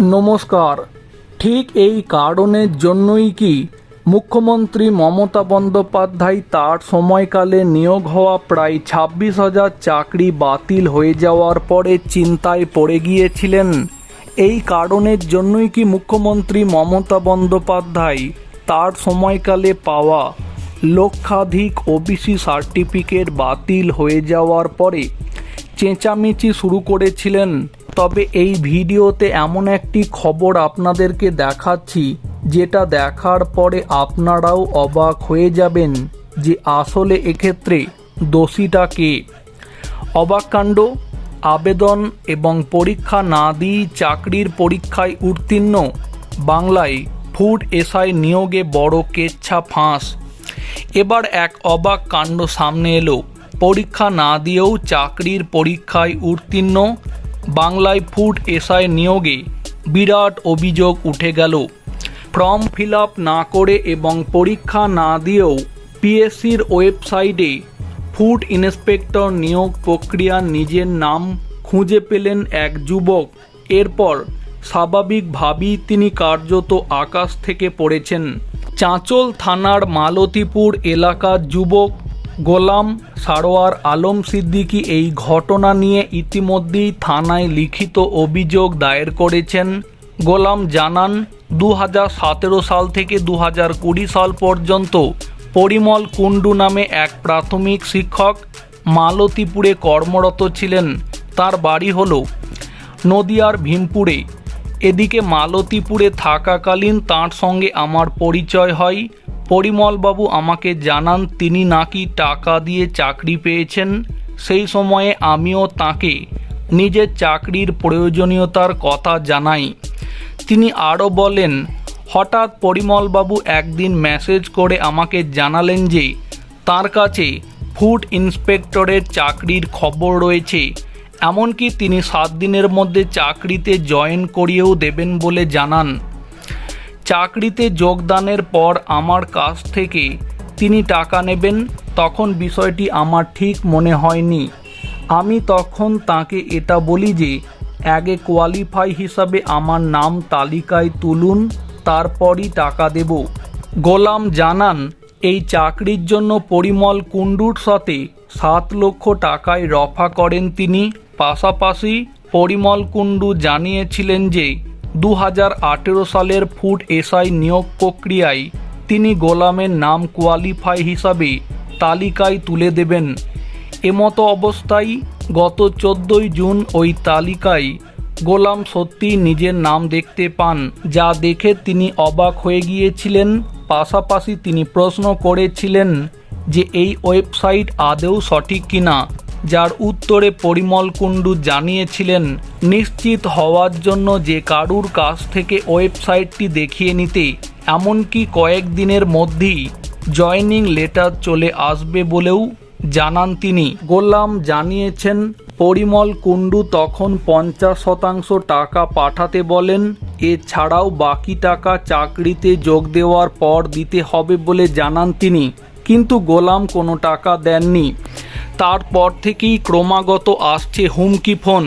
নমস্কার। ঠিক এই কারণের জন্যই কি মুখ্যমন্ত্রী মমতা বন্দ্যোপাধ্যায় তার সময়কালে নিয়োগ হওয়া প্রায় ছাব্বিশ হাজার চাকরি বাতিল হয়ে যাওয়ার পরে চিন্তায় পড়ে গিয়েছিলেন। এই কারণের জন্যই কি মুখ্যমন্ত্রী মমতা বন্দ্যোপাধ্যায় তার সময়কালে পাওয়া লক্ষাধিক ওবিসি সার্টিফিকেট বাতিল হয়ে যাওয়ার পরে চেঁচামেচি শুরু করেছিলেন তবে এই ভিডিওতে এমন একটি খবর আপনাদেরকে দেখাচ্ছি, যেটা দেখার পরে আপনারাও অবাক হয়ে যাবেন যে আসলে এক্ষেত্রে দোষীটা কে। অবাক কাণ্ড, আবেদন এবং পরীক্ষা না দিয়েই চাকরির পরীক্ষায় উত্তীর্ণ, বাংলায় ফুড এসআই নিয়োগে বড় কেচ্ছা ফাঁস। এবার এক অবাক কাণ্ড সামনে এলো, পরীক্ষা না দিয়েও চাকরির পরীক্ষায় উত্তীর্ণ বাংলায় ফুড এসআই নিয়োগে বিরাট অভিযোগ উঠে গেল। ফর্ম ফিল না করে এবং পরীক্ষা না দিয়েও পিএসসির ওয়েবসাইটে ফুড ইন্সপেক্টর নিয়োগ প্রক্রিয়ার নিজের নাম খুঁজে পেলেন এক যুবক। এরপর স্বাভাবিকভাবেই তিনি কার্যত আকাশ থেকে পড়েছেন। চাঁচল থানার মালতীপুর এলাকার যুবক গোলাম, সারোয়ার আলম সিদ্দিকী এই ঘটনা নিয়ে ইতিমধ্যেই থানায় লিখিত অভিযোগ দায়ের করেছেন। গোলাম জানান দু হাজার সতেরো সাল থেকে দু হাজার কুড়ি সাল পর্যন্ত পরিমল কুণ্ডু নামে এক প্রাথমিক শিক্ষক মালতীপুরে কর্মরত ছিলেন। তার বাড়ি হল নদিয়ার ভীমপুরে। এদিকে মালতীপুরে থাকাকালীন তার সঙ্গে আমার পরিচয় হয়। পরিমলবাবু আমাকে জানান তিনি নাকি টাকা দিয়ে চাকরি পেয়েছেন। সেই সময়ে আমিও তাকে নিজের চাকরির প্রয়োজনীয়তার কথা জানাই। তিনি আরও বলেন, হঠাৎ পরিমলবাবু একদিন মেসেজ করে আমাকে জানালেন যে তার কাছে ফুড ইন্সপেক্টরের চাকরির খবর রয়েছে। এমনকি তিনি সাত দিনের মধ্যে চাকরিতে জয়েন করিয়েও দেবেন বলে জানান। চাকরিতে যোগদানের পর আমার কাছ থেকে তিনি টাকা নেবেন, তখন বিষয়টি আমার ঠিক মনে হয়নি। আমি তখন তাকে এটা বলি যে, আগে কোয়ালিফাই হিসাবে আমার নাম তালিকায় তুলুন, তারপরই টাকা দেব। গোলাম জানান, এই চাকরির জন্য পরিমল কুণ্ডুর সাথে সাত লক্ষ টাকায় রফা করেন তিনি। পাশাপাশি পরিমল কুণ্ডু জানিয়েছিলেন যে দু হাজার আঠেরো সালের ফুড এসআই নিয়োগ প্রক্রিয়ায় তিনি গোলামের নাম কোয়ালিফাই হিসাবে তালিকায় তুলে দেবেন। এমতো অবস্থায় গত চোদ্দোই জুন ওই তালিকায় গোলাম সত্যি নিজের নাম দেখতে পান, যা দেখে তিনি অবাক হয়ে গিয়েছিলেন। পাশাপাশি তিনি প্রশ্ন করেছিলেন যে এই ওয়েবসাইট আদৌ সঠিক কিনা। যার উত্তরে পরিমল কুণ্ডু জানিয়েছিলেন, নিশ্চিত হওয়ার জন্য যে কারুর কাছ থেকে ওয়েবসাইটটি দেখিয়ে নিতে, এমনকি কয়েকদিনের মধ্যেই জয়নিং লেটার চলে আসবে বলেও জানান তিনি। গোলাম জানিয়েছেন, পরিমল কুণ্ডু তখন পঞ্চাশ শতাংশ টাকা পাঠাতে বলেন, এছাড়াও বাকি টাকা চাকরিতে যোগ দেওয়ার পর দিতে হবে বলে জানান তিনি। কিন্তু গোলাম কোনো টাকা দেননি। তারপর থেকেই ক্রমাগত আসছে হুমকি ফোন।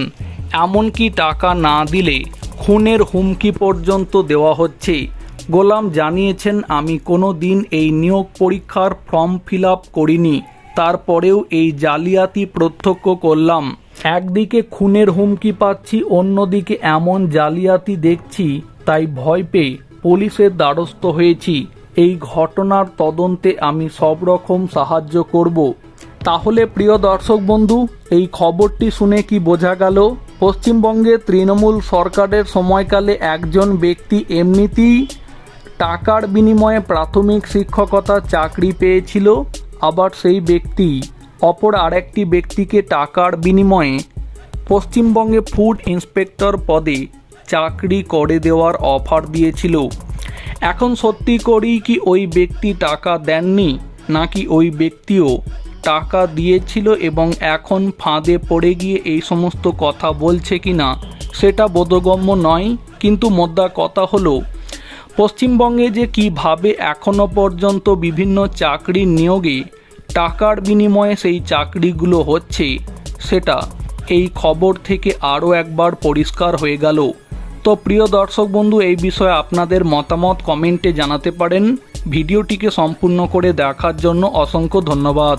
এমনকি টাকা না দিলে খুনের হুমকি পর্যন্ত দেওয়া হচ্ছে। গোলাম জানিয়েছেন, আমি কোনো দিন এই নিয়োগ পরীক্ষার ফর্ম ফিল করিনি। তারপরেও এই জালিয়াতি প্রত্যক্ষ করলাম। একদিকে খুনের হুমকি পাচ্ছি, অন্যদিকে এমন জালিয়াতি দেখছি, তাই ভয় পেয়ে পুলিশের দ্বারস্থ হয়েছি। এই ঘটনার তদন্তে আমি সব রকম সাহায্য করব। তাহলে প্রিয় দর্শক বন্ধু, এই খবরটি শুনে কি বোঝা গেল? পশ্চিমবঙ্গে তৃণমূল সরকারের সময়কালে একজন ব্যক্তি এমনিতেই টাকার বিনিময়ে প্রাথমিক শিক্ষকতার চাকরি পেয়েছিল, আবার সেই ব্যক্তি, অপর আরেকটি ব্যক্তিকে টাকার বিনিময়ে পশ্চিমবঙ্গে ফুড ইন্সপেক্টর পদে চাকরি করে দেওয়ার অফার দিয়েছিল। এখন সত্যি করেই কি ওই ব্যক্তি টাকা দেননি, নাকি ওই ব্যক্তিও টাকা দিয়েছিল এবং এখন ফাঁদে পড়ে গিয়ে এই সমস্ত কথা বলছে কি না, সেটা বোধগম্য নয়, কিন্তু মোদ্দা কথা হলো, পশ্চিমবঙ্গে যে কীভাবে এখনও পর্যন্ত বিভিন্ন চাকরির নিয়োগে টাকার বিনিময়ে সেই চাকরিগুলো হচ্ছে, সেটা এই খবর থেকে আরও একবার পরিষ্কার হয়ে গেল। তো প্রিয় দর্শক বন্ধু, এই বিষয়ে আপনাদের মতামত কমেন্টে জানাতে পারেন। ভিডিওটিকে সম্পূর্ণ করে দেখার জন্য অসংখ্য ধন্যবাদ।